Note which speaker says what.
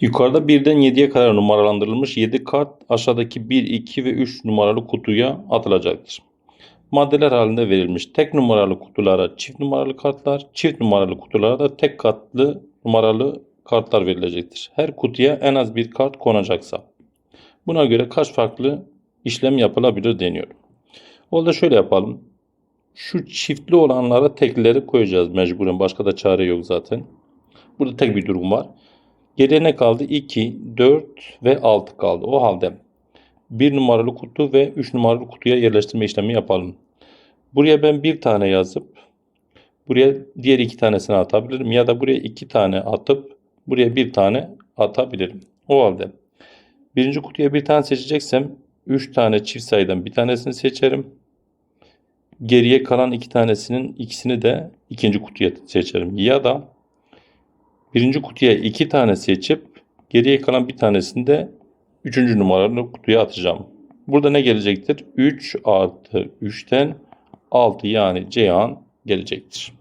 Speaker 1: Yukarıda 1'den 7'ye kadar numaralandırılmış 7 kart aşağıdaki 1, 2 ve 3 numaralı kutuya atılacaktır. Maddeler halinde verilmiş tek numaralı kutulara çift numaralı kartlar, çift numaralı kutulara da tek katlı numaralı kartlar verilecektir. Her kutuya en az bir kart konacaksa. Buna göre kaç farklı işlem yapılabilir deniyor. O da şöyle yapalım. Şu çiftli olanlara tekleri koyacağız mecburen. Başka da çare yok zaten. Burada tek bir durum var. Geriye ne kaldı? 2, 4 ve 6 kaldı. O halde 1 numaralı kutu ve 3 numaralı kutuya yerleştirme işlemi yapalım. Buraya ben bir tane yazıp buraya diğer iki tanesini atabilirim. Ya da buraya iki tane atıp buraya bir tane atabilirim. O halde birinci kutuya bir tane seçeceksem 3 tane çift sayıdan bir tanesini seçerim. Geriye kalan iki tanesinin ikisini de ikinci kutuya seçerim. Ya da birinci kutuya iki tane seçip geriye kalan bir tanesini de üçüncü numaralı kutuya atacağım. Burada ne gelecektir? 3 artı 3'ten 6 yani Ceyhan gelecektir.